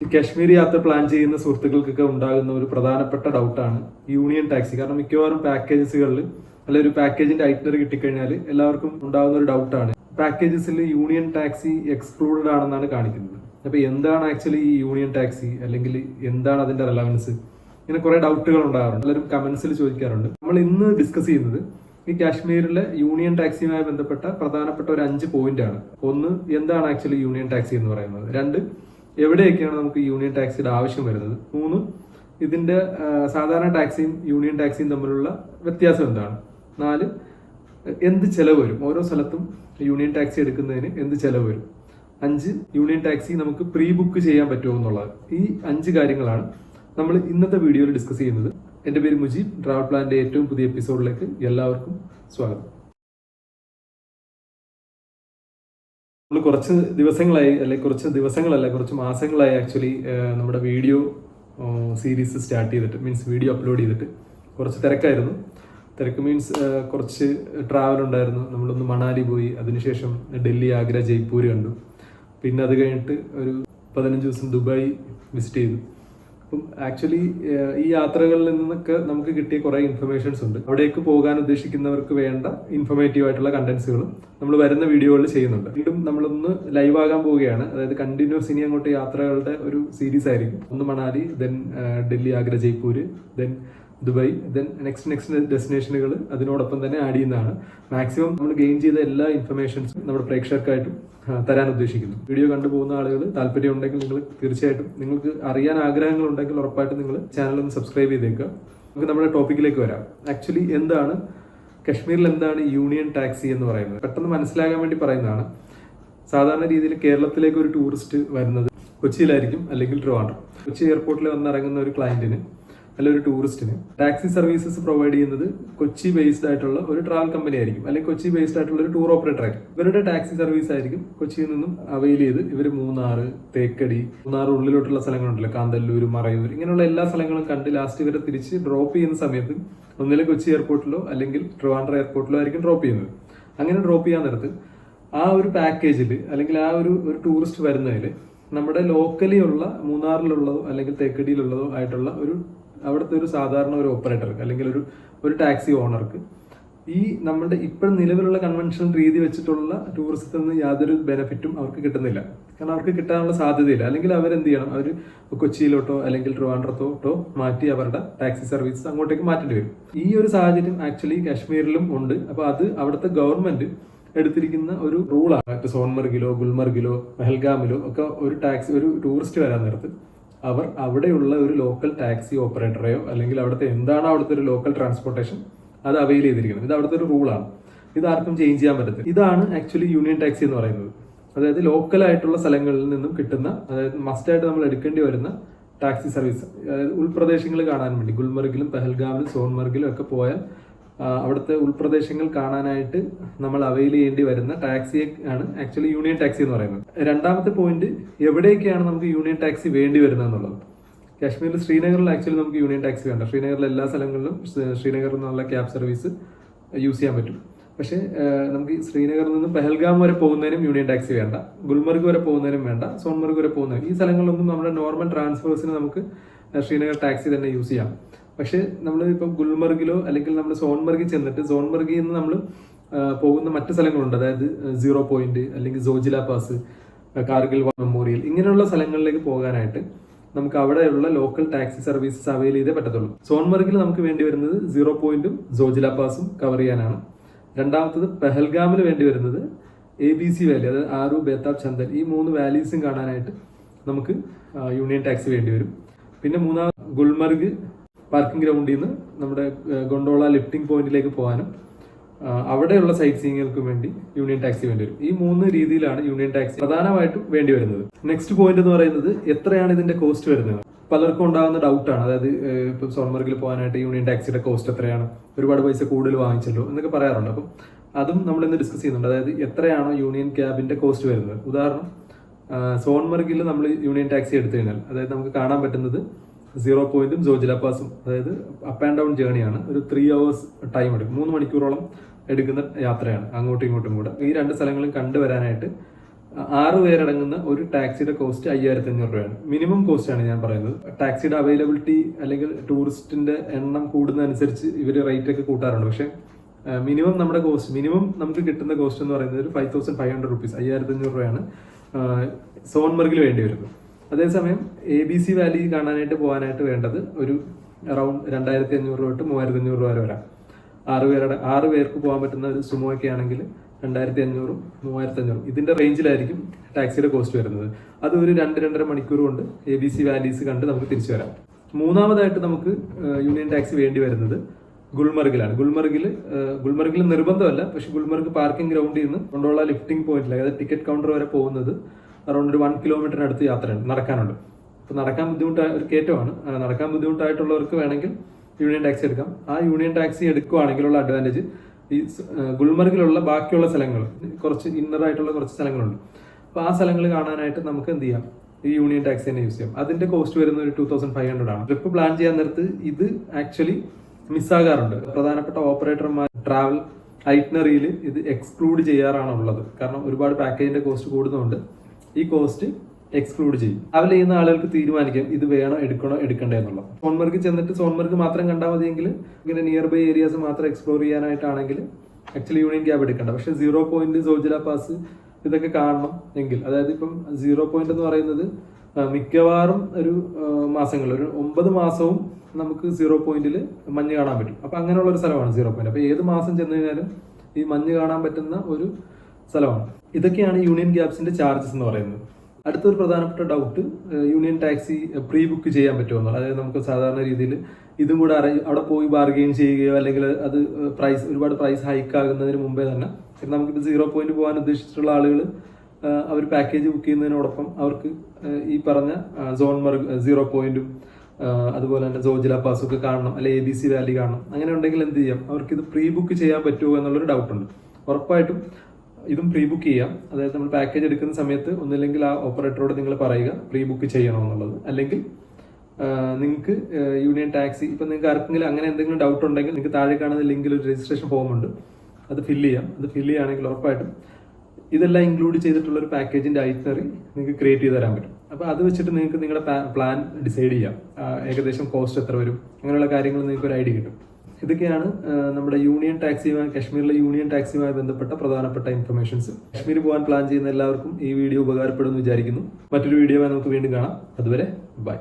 കാശ്മീർ യാത്ര പ്ലാൻ ചെയ്യുന്ന സുഹൃത്തുക്കൾക്കൊക്കെ ഉണ്ടാകുന്ന ഒരു പ്രധാനപ്പെട്ട ഡൗട്ടാണ് യൂണിയൻ ടാക്സി കാരണം മിക്കവാറും പാക്കേജസുകളിൽ അല്ലെങ്കിൽ ഒരു പാക്കേജിന്റെ ഐറ്റനറി കിട്ടിക്കഴിഞ്ഞാൽ എല്ലാവർക്കും ഉണ്ടാകുന്ന ഒരു ഡൗട്ടാണ് പാക്കേജസിൽ യൂണിയൻ ടാക്സി എക്സ്ക്ലൂഡഡ് ആണെന്നാണ് കാണിക്കുന്നത്. അപ്പോൾ എന്താണ് ആക്ച്വലി ഈ യൂണിയൻ ടാക്സി അല്ലെങ്കിൽ എന്താണ് അതിന്റെ റെലവൻസ് ഇങ്ങനെ കുറേ ഡൗട്ടുകൾ ഉണ്ടാകാറുണ്ട്. എല്ലാവരും കമന്റ്സിൽ ചോദിക്കാറുണ്ട്. നമ്മൾ ഇന്ന് ഡിസ്കസ് ചെയ്യുന്നത് ഈ കാശ്മീരിലെ യൂണിയൻ ടാക്സിയുമായി ബന്ധപ്പെട്ട പ്രധാനപ്പെട്ട ഒരു അഞ്ച് പോയിന്റ് ആണ്. ഒന്ന് എന്താണ് ആക്ച്വലി യൂണിയൻ ടാക്സി എന്ന് പറയുന്നത്? രണ്ട് എവിടെയൊക്കെയാണ് നമുക്ക് യൂണിയൻ ടാക്സിയുടെ ആവശ്യം വരുന്നത്? മൂന്ന് ഇതിന്റെ സാധാരണ ടാക്സിയും യൂണിയൻ ടാക്സിയും തമ്മിലുള്ള വ്യത്യാസം എന്താണ്? നാല് എന്ത് ചെലവ് വരും? ഓരോ സ്ഥലത്തും യൂണിയൻ ടാക്സി എടുക്കുന്നതിന് എന്ത് ചെലവ് വരും? അഞ്ച് യൂണിയൻ ടാക്സി നമുക്ക് പ്രീ ബുക്ക് ചെയ്യാൻ പറ്റുമോ എന്നുള്ളത്. ഈ അഞ്ച് കാര്യങ്ങളാണ് നമ്മൾ ഇന്നത്തെ വീഡിയോയിൽ ഡിസ്കസ് ചെയ്യുന്നത്. എന്റെ പേര് മുജീബ്. ട്രാവൽ പ്ലാന്റെ ഏറ്റവും പുതിയ എപ്പിസോഡിലേക്ക് എല്ലാവർക്കും സ്വാഗതം. നമ്മൾ കുറച്ച് ദിവസങ്ങളായി അല്ലെ കുറച്ച് ദിവസങ്ങളല്ല കുറച്ച് മാസങ്ങളായി ആക്ച്വലി നമ്മുടെ വീഡിയോ സീരീസ് സ്റ്റാർട്ട് ചെയ്തിട്ട് മീൻസ് വീഡിയോ അപ്ലോഡ് ചെയ്തിട്ട് കുറച്ച് തിരക്കായിരുന്നു. തിരക്ക് മീൻസ് കുറച്ച് ട്രാവൽ ഉണ്ടായിരുന്നു. നമ്മളൊന്ന് മണാലി പോയി അതിനുശേഷം ഡൽഹി ആഗ്ര ജയ്പൂർ കണ്ടു. പിന്നെ അത് കഴിഞ്ഞിട്ട് ഒരു പതിനഞ്ച് ദിവസം ദുബായ് വിസിറ്റ് ചെയ്തു. അപ്പം ആക്ച്വലി ഈ യാത്രകളിൽ നിന്നൊക്കെ നമുക്ക് കിട്ടിയ കുറേ ഇൻഫർമേഷൻസ് ഉണ്ട്. അവിടേക്ക് പോകാൻ ഉദ്ദേശിക്കുന്നവർക്ക് വേണ്ട ഇൻഫർമേറ്റീവ് ആയിട്ടുള്ള കണ്ടൻസുകളും നമ്മൾ വരുന്ന വീഡിയോകളിൽ ചെയ്യുന്നുണ്ട്. വീണ്ടും നമ്മളൊന്ന് ലൈവ് ആകാൻ പോവുകയാണ്. അതായത് കണ്ടിന്യൂസ് ഇനി അങ്ങോട്ട് യാത്രകളുടെ ഒരു സീരീസ് ആയിരിക്കും. ഒന്ന് Manali then Delhi Agra Jaipur then Dubai then next next ഡെസ്റ്റിനേഷനുകൾ അതിനോടൊപ്പം തന്നെ ആഡ് ചെയ്യുന്നതാണ്. മാക്സിമം നമ്മൾ ഗെയിൻ ചെയ്ത എല്ലാ ഇൻഫർമേഷൻസും നമ്മുടെ പ്രേക്ഷകർക്കായിട്ടും തരാൻ ഉദ്ദേശിക്കുന്നു. വീഡിയോ കണ്ടുപോകുന്ന ആളുകൾ താല്പര്യം ഉണ്ടെങ്കിൽ നിങ്ങൾ തീർച്ചയായിട്ടും നിങ്ങൾക്ക് അറിയാൻ ആഗ്രഹങ്ങൾ ഉണ്ടെങ്കിൽ ഉറപ്പായിട്ടും നിങ്ങൾ ചാനൽ ഒന്ന് സബ്സ്ക്രൈബ് ചെയ്തേക്കുക. നമുക്ക് നമ്മുടെ ടോപ്പിക്കിലേക്ക് വരാം. ആക്ച്വലി എന്താണ് കശ്മീരിൽ എന്താണ് യൂണിയൻ ടാക്സി എന്ന് പറയുന്നത്? പെട്ടെന്ന് മനസ്സിലാകാൻ വേണ്ടി പറയുന്നതാണ്. സാധാരണ രീതിയിൽ കേരളത്തിലേക്ക് ഒരു ടൂറിസ്റ്റ് വരുന്നത് കൊച്ചിയിലായിരിക്കും അല്ലെങ്കിൽ ട്രിവാൻഡ്രം. കൊച്ചി എയർപോർട്ടിൽ വന്നിറങ്ങുന്ന ഒരു ക്ലയന്റിന് അല്ലെങ്കിൽ ഒരു ടൂറിസ്റ്റിന് ടാക്സി സർവീസസ് പ്രൊവൈഡ് ചെയ്യുന്നത് കൊച്ചി ബേസ്ഡ് ആയിട്ടുള്ള ഒരു ട്രാവൽ കമ്പനി ആയിരിക്കും. അല്ലെങ്കിൽ കൊച്ചി ബേസ്ഡ് ആയിട്ടുള്ള ഒരു ടൂർ ഓപ്പറേറ്റർ ആയിരിക്കും. ഇവരുടെ ടാക്സി സർവീസ് ആയിരിക്കും കൊച്ചിയിൽ നിന്നും അവൈൽ ചെയ്ത് ഇവർ മൂന്നാർ തേക്കടി മൂന്നാർ ഉള്ളിലോട്ടുള്ള സ്ഥലങ്ങളുണ്ടല്ലോ. കാന്തല്ലൂർ മറയൂർ ഇങ്ങനെയുള്ള എല്ലാ സ്ഥലങ്ങളും കണ്ട് ലാസ്റ്റ് ഇവരെ തിരിച്ച് ഡ്രോപ്പ് ചെയ്യുന്ന സമയത്ത് ഒന്നിലെ കൊച്ചി എയർപോർട്ടിലോ അല്ലെങ്കിൽ ട്രിവാൻഡ്ര എയർപോർട്ടിലോ ആയിരിക്കും ഡ്രോപ്പ് ചെയ്യുന്നത്. അങ്ങനെ ഡ്രോപ്പ് ചെയ്യാൻ നേരത്ത് ആ ഒരു പാക്കേജിൽ അല്ലെങ്കിൽ ആ ഒരു ഒരു ടൂറിസ്റ്റ് വരുന്നതിൽ നമ്മുടെ ലോക്കലി ഉള്ള മൂന്നാറിലുള്ളതോ അല്ലെങ്കിൽ തേക്കടിയിലുള്ളതോ ആയിട്ടുള്ള ഒരു അവിടുത്തെ ഒരു സാധാരണ ഒരു ഓപ്പറേറ്റർക്ക് അല്ലെങ്കിൽ ഒരു ഒരു ടാക്സി ഓണർക്ക് ഈ നമ്മുടെ ഇപ്പോഴും നിലവിലുള്ള കൺവെൻഷണൽ രീതി വെച്ചിട്ടുള്ള ടൂറിസത്തിൽ നിന്ന് യാതൊരു ബെനിഫിറ്റും അവർക്ക് കിട്ടുന്നില്ല. കാരണം അവർക്ക് കിട്ടാനുള്ള സാധ്യതയില്ല. അല്ലെങ്കിൽ അവരെന്ത് ചെയ്യണം? അവർ കൊച്ചിയിലോട്ടോ അല്ലെങ്കിൽ ട്രിവാൻഡ്രത്തോട്ടോ മാറ്റി അവരുടെ ടാക്സി സർവീസ് അങ്ങോട്ടേക്ക് മാറ്റേണ്ടി വരും. ഈ ഒരു സാഹചര്യം ആക്ച്വലി കാശ്മീരിലും ഉണ്ട്. അപ്പോൾ അത് അവിടുത്തെ ഗവൺമെന്റ് എടുത്തിരിക്കുന്ന ഒരു റൂളാണ് സോൺമർഗിലോ ഗുൽമർഗിലോ പെഹൽഗാമിലോ ഒക്കെ ഒരു ടാക്സി ഒരു ടൂറിസ്റ്റ് വരാൻ നേരത്ത്. അവർ അവിടെയുള്ള ഒരു ലോക്കൽ ടാക്സി ഓപ്പറേറ്ററെയോ അല്ലെങ്കിൽ അവിടുത്തെ എന്താണ് അവിടുത്തെ ഒരു ലോക്കൽ ട്രാൻസ്പോർട്ടേഷൻ അത് അവൈൽ ചെയ്തിരിക്കുന്നത്. ഇത് അവിടുത്തെ ഒരു റൂളാണ് ഇത് ആർക്കും ചേഞ്ച് ചെയ്യാൻ പറ്റത്തില്ല. ഇതാണ് ആക്ച്വലി യൂണിയൻ ടാക്സി എന്ന് പറയുന്നത്. അതായത് ലോക്കൽ ആയിട്ടുള്ള സ്ഥലങ്ങളിൽ നിന്നും കിട്ടുന്ന അതായത് മസ്റ്റായിട്ട് നമ്മൾ എടുക്കേണ്ടി വരുന്ന ടാക്സി സർവീസ് അതായത് ഉൾപ്രദേശങ്ങൾ കാണാൻ വേണ്ടി. ഗുൽമർഗിലും പെഹൽഗാമിലും സോൺമർഗിലും ഒക്കെ പോയാൽ അവിടുത്തെ ഉൾപ്രദേശങ്ങൾ കാണാനായിട്ട് നമ്മൾ അവൈൽ ചെയ്യേണ്ടി വരുന്ന ടാക്സിയെ ആണ് ആക്ച്വലി യൂണിയൻ ടാക്സി എന്ന് പറയുന്നത്. രണ്ടാമത്തെ പോയിന്റ് എവിടെയൊക്കെയാണ് നമുക്ക് യൂണിയൻ ടാക്സി വേണ്ടി വരുന്നത് എന്നുള്ളത് കാശ്മീരിൽ ശ്രീനഗറിൽ ആക്ച്വലി നമുക്ക് യൂണിയൻ ടാക്സി വേണ്ട. ശ്രീനഗറിലെ എല്ലാ സ്ഥലങ്ങളിലും ശ്രീനഗറിൽ നിന്നുള്ള ക്യാബ് സർവീസ് യൂസ് ചെയ്യാൻ പറ്റും. പക്ഷേ നമുക്ക് ശ്രീനഗറിൽ നിന്ന് പെഹൽഗാം വരെ പോകുന്നതിനും യൂണിയൻ ടാക്സി വേണ്ട. ഗുൽമർഗ് വരെ പോകുന്നതിനും വേണ്ട. സോൺമർഗ് വരെ പോകുന്നതിനും. ഈ സ്ഥലങ്ങളിലൊന്നും നമ്മുടെ നോർമൽ ട്രാൻസ്ഫേഴ്സിന് നമുക്ക് ശ്രീനഗർ ടാക്സി തന്നെ യൂസ് ചെയ്യാം. പക്ഷേ നമ്മൾ ഇപ്പം ഗുൽമർഗിലോ അല്ലെങ്കിൽ നമ്മൾ സോൺമർഗിൽ ചെന്നിട്ട് സോൺമർഗിൽ നിന്ന് നമ്മൾ പോകുന്ന മറ്റു സ്ഥലങ്ങളുണ്ട്. അതായത് സീറോ പോയിന്റ് അല്ലെങ്കിൽ സോജില പാസ് കാർഗിൽ മെമ്മോറിയൽ ഇങ്ങനെയുള്ള സ്ഥലങ്ങളിലേക്ക് പോകാനായിട്ട് നമുക്ക് അവിടെയുള്ള ലോക്കൽ ടാക്സി സർവീസസ് അവൈൽ ചെയ്തേ പറ്റത്തുള്ളൂ. സോൺമർഗിൽ നമുക്ക് വേണ്ടി വരുന്നത് സീറോ പോയിന്റും സോജില പാസും കവർ ചെയ്യാനാണ്. രണ്ടാമത്തത് പെഹൽഗാമിൽ വേണ്ടി വരുന്നത് എ ബി സി വാലി അതായത് ആറു ബേതാബ് ചന്ദൻ ഈ മൂന്ന് വാലീസും കാണാനായിട്ട് നമുക്ക് യൂണിയൻ ടാക്സി വേണ്ടി വരും. പിന്നെ മൂന്നാം ഗുൽമർഗ് പാർക്കിംഗ് ഗ്രൗണ്ടിൽ നിന്ന് നമ്മുടെ ഗൊണ്ടോള ലിഫ്റ്റിംഗ് പോയിന്റിലേക്ക് പോകാനും അവിടെയുള്ള സൈറ്റ് സീങ്ങുകൾക്കും വേണ്ടി യൂണിയൻ ടാക്സി വേണ്ടി വരും ഈ മൂന്ന് രീതിയിലാണ് യൂണിയൻ ടാക്സി പ്രധാനമായിട്ടും വേണ്ടി വരുന്നത്. നെക്സ്റ്റ് പോയിന്റ് എന്ന് പറയുന്നത് എത്രയാണ് ഇതിന്റെ കോസ്റ്റ് വരുന്നത്? പലർക്കും ഉണ്ടാകുന്ന ഡൗട്ടാണ് അതായത് ഇപ്പം സോൺമർഗിൽ പോകാനായിട്ട് യൂണിയൻ ടാക്സിയുടെ കോസ്റ്റ് എത്രയാണ്? ഒരുപാട് പൈസ കൂടുതൽ വാങ്ങിച്ചല്ലോ എന്നൊക്കെ പറയാറുണ്ട്. അപ്പം അതും നമ്മൾ ഇന്ന് ഡിസ്കസ് ചെയ്യുന്നുണ്ട്. അതായത് എത്രയാണോ യൂണിയൻ ക്യാബിന്റെ കോസ്റ്റ് വരുന്നത്? ഉദാഹരണം സോൺമർഗിൽ നമ്മൾ യൂണിയൻ ടാക്സി എടുത്തു കഴിഞ്ഞാൽ അതായത് നമുക്ക് കാണാൻ പറ്റുന്നത് സീറോ പോയിന്റും സോജില പാസും അതായത് അപ്പ് ആൻഡ് ഡൗൺ ജേണിയാണ് ഒരു ത്രീ അവേഴ്സ് ടൈം എടുക്കും. മൂന്ന് മണിക്കൂറോളം എടുക്കുന്ന യാത്രയാണ് അങ്ങോട്ടും ഇങ്ങോട്ടും കൂടെ. ഈ രണ്ട് സ്ഥലങ്ങളും കണ്ടുവരാനായിട്ട് ആറ് പേരടങ്ങുന്ന ഒരു ടാക്സിയുടെ കോസ്റ്റ് അയ്യായിരത്തി അഞ്ഞൂറ് രൂപയാണ്. മിനിമം കോസ്റ്റ് ആണ് ഞാൻ പറയുന്നത്. ടാക്സിയുടെ അവൈലബിലിറ്റി അല്ലെങ്കിൽ ടൂറിസ്റ്റിന്റെ എണ്ണം കൂടുന്നതനുസരിച്ച് ഇവർ റേറ്റ് ഒക്കെ കൂട്ടാറുണ്ട്. പക്ഷേ മിനിമം നമ്മുടെ കോസ്റ്റ് മിനിമം നമുക്ക് കിട്ടുന്ന കോസ്റ്റ് എന്ന് പറയുന്നത് ഒരു five thousand five hundred rupees അയ്യായിരത്തി അഞ്ഞൂറ് രൂപയാണ് സോൺമർഗിൽ വേണ്ടി വരുന്നത്. അതേസമയം എ ബി സി വാലി കാണാനായിട്ട് പോകാനായിട്ട് വേണ്ടത് ഒരു അറൌണ്ട് രണ്ടായിരത്തി അഞ്ഞൂറ് രൂപ തൊട്ട് മൂവായിരത്തി അഞ്ഞൂറ് രൂപ വരെ വരാം. ആറ് പേരുടെ ആറ് പേർക്ക് പോകാൻ പറ്റുന്ന ഒരു സുമോ ഒക്കെ ആണെങ്കിൽ രണ്ടായിരത്തി അഞ്ഞൂറും മൂവായിരത്തി അഞ്ഞൂറും ഇതിന്റെ റേഞ്ചിലായിരിക്കും ടാക്സിയുടെ കോസ്റ്റ് വരുന്നത്. അത് ഒരു രണ്ട് രണ്ടര മണിക്കൂർ കൊണ്ട് എ ബി സി വാലീസ് കണ്ട് നമുക്ക് തിരിച്ചു വരാം. മൂന്നാമതായിട്ട് നമുക്ക് യൂണിയൻ ടാക്സി വേണ്ടി വരുന്നത് ഗുൽമർഗിലാണ്. ഗുൽമർഗിൽ ഗുൽമർഗിൽ നിർബന്ധമല്ല പക്ഷെ ഗുൽമർഗ് പാർക്കിംഗ് ഗ്രൗണ്ടിൽ നിന്ന് കൊണ്ടുള്ള ലിഫ്റ്റിംഗ് പോയിന്റിൽ അതായത് ടിക്കറ്റ് കൗണ്ടർ വരെ പോകുന്നത് അറൗണ്ട് ഒരു വൺ കിലോമീറ്ററിനടുത്ത് യാത്രയുണ്ട് നടക്കാനുണ്ട്. അപ്പോൾ നടക്കാൻ ബുദ്ധിമുട്ടായ ഒരു കയറ്റമാണ്. നടക്കാൻ ബുദ്ധിമുട്ടായിട്ടുള്ളവർക്ക് വേണമെങ്കിൽ യൂണിയൻ ടാക്സി എടുക്കാം. ആ യൂണിയൻ ടാക്സി എടുക്കുകയാണെങ്കിലുള്ള അഡ്വാന്റേജ് ഈ ഗുൽമർഗിലുള്ള ബാക്കിയുള്ള സ്ഥലങ്ങൾ കുറച്ച് ഇന്നറായിട്ടുള്ള കുറച്ച് സ്ഥലങ്ങളുണ്ട്. അപ്പോൾ ആ സ്ഥലങ്ങൾ കാണാനായിട്ട് നമുക്ക് എന്ത് ചെയ്യാം? ഈ യൂണിയൻ ടാക്സി തന്നെ യൂസ് ചെയ്യാം. അതിന്റെ കോസ്റ്റ് വരുന്ന ഒരു ടൂ തൗസൻഡ് ഫൈവ് ഹൺഡ്രഡ് ആണ്. ട്രിപ്പ് പ്ലാൻ ചെയ്യാൻ നേരത്ത് ഇത് ആക്ച്വലി മിസ്സാകാറുണ്ട് പ്രധാനപ്പെട്ട ഓപ്പറേറ്റർമാർ ട്രാവൽ ഐറ്റ്നറിയിൽ ഇത് എക്സ്ക്ലൂഡ് ചെയ്യാറാണ് ഉള്ളത് കാരണം ഒരുപാട് പാക്കേജിന്റെ കോസ്റ്റ് കൂടുന്നതുകൊണ്ട് ഈ കോസ്റ്റ് എക്സ്ക്ലൂഡ് ചെയ്യും. അവർ ചെയ്യുന്ന ആളുകൾക്ക് തീരുമാനിക്കാം ഇത് വേണോ എടുക്കണോ എടുക്കണ്ടേ എന്നുള്ളത്. സോൺമർഗ് ചെന്നിട്ട് സോൺമർഗ് മാത്രം കണ്ടാൽ മതിയെങ്കിൽ ഇങ്ങനെ നിയർ ബൈ ഏരിയാസ് മാത്രം എക്സ്പ്ലോർ ചെയ്യാനായിട്ടാണെങ്കിൽ ആക്ച്വലി യൂണിയൻ ക്യാബ് എടുക്കണ്ട. പക്ഷേ സീറോ പോയിന്റ് സോജില പാസ് ഇതൊക്കെ കാണണം എങ്കിൽ അതായത് ഇപ്പം സീറോ പോയിന്റ് എന്ന് പറയുന്നത് മിക്കവാറും ഒരു മാസങ്ങൾ ഒരു ഒമ്പത് മാസവും നമുക്ക് സീറോ പോയിന്റിൽ മഞ്ഞ് കാണാൻ പറ്റും. അപ്പൊ അങ്ങനെയുള്ള ഒരു സ്ഥലമാണ് സീറോ പോയിന്റ് അപ്പൊ ഏത് മാസം ചെന്ന് കഴിഞ്ഞാലും ഈ മഞ്ഞ് കാണാൻ പറ്റുന്ന ഒരു സ്ഥലമാണ്. ഇതൊക്കെയാണ് യൂണിയൻ ഗ്യാപ്സിന്റെ ചാർജസ് എന്ന് പറയുന്നത്. അടുത്തൊരു പ്രധാനപ്പെട്ട doubt union taxi pre book ചെയ്യാൻ പറ്റുമോ എന്നുള്ളത് അതായത് നമുക്ക് സാധാരണ രീതിയിൽ ഇതും കൂടെ അവിടെ പോയി ബാർഗെയിൻ ചെയ്യുകയോ അല്ലെങ്കിൽ അത് പ്രൈസ് ഒരുപാട് പ്രൈസ് ഹൈക്ക് ആകുന്നതിന് മുമ്പേ തന്നെ. നമുക്കിപ്പോൾ സീറോ പോയിന്റ് പോകാൻ ഉദ്ദേശിച്ചിട്ടുള്ള ആളുകൾ അവർ പാക്കേജ് ബുക്ക് ചെയ്യുന്നതിനോടൊപ്പം അവർക്ക് ഈ പറഞ്ഞ സോൺ മർഗ് സീറോ പോയിന്റും അതുപോലെ തന്നെ സോജില പാസ് ഒക്കെ കാണണം അല്ലെ എ ബി സി വാലി കാണണം. അങ്ങനെ ഉണ്ടെങ്കിൽ എന്ത് ചെയ്യാം? അവർക്ക് ഇത് പ്രീ ബുക്ക് ചെയ്യാൻ പറ്റുമോ എന്നുള്ളൊരു ഡൗട്ടുണ്ട് ഉറപ്പായിട്ടും ഇതും പ്രീ ബുക്ക് ചെയ്യാം. അതായത് നമ്മൾ പാക്കേജ് എടുക്കുന്ന സമയത്ത് ഒന്നില്ലെങ്കിൽ ആ ഓപ്പറേറ്ററോട് നിങ്ങൾ പറയുക പ്രീ ബുക്ക് ചെയ്യണമെന്നുള്ളത്. അല്ലെങ്കിൽ നിങ്ങൾക്ക് യൂണിയൻ ടാക്സി ഇപ്പം നിങ്ങൾക്ക് ആർക്കെങ്കിലും അങ്ങനെ എന്തെങ്കിലും ഡൗട്ട് ഉണ്ടെങ്കിൽ നിങ്ങൾക്ക് താഴെ കാണുന്ന ലിങ്കിൽ ഒരു രജിസ്ട്രേഷൻ ഫോം ഉണ്ട്. അത് ഫില്ല് ചെയ്യാം. അത് ഫില്ല് ചെയ്യുകയാണെങ്കിൽ ഉറപ്പായിട്ടും ഇതെല്ലാം ഇൻക്ലൂഡ് ചെയ്തിട്ടുള്ള ഒരു പാക്കേജിന്റെ ഐറ്ററി നിങ്ങൾക്ക് ക്രിയേറ്റ് ചെയ്ത് തരാൻ പറ്റും. അപ്പോൾ അത് വെച്ചിട്ട് നിങ്ങൾക്ക് നിങ്ങളുടെ പ്ലാൻ ഡിസൈഡ് ചെയ്യാം. ഏകദേശം കോസ്റ്റ് എത്ര വരും? അങ്ങനെയുള്ള കാര്യങ്ങൾ നിങ്ങൾക്ക് ഒരു ഐഡിയ കിട്ടും. ഇതൊക്കെയാണ് നമ്മുടെ യൂണിയൻ ടാക്സിയുമായി കാശ്മീരിലെ യൂണിയൻ ടാക്സിയുമായി ബന്ധപ്പെട്ട പ്രധാനപ്പെട്ട ഇൻഫർമേഷൻസ്. കാശ്മീർ പോകാൻ പ്ലാൻ ചെയ്യുന്ന എല്ലാവർക്കും ഈ വീഡിയോ ഉപകാരപ്പെടുമെന്ന് വിചാരിക്കുന്നു. മറ്റൊരു വീഡിയോ നമുക്ക് വീണ്ടും കാണാം. അതുവരെ ബൈ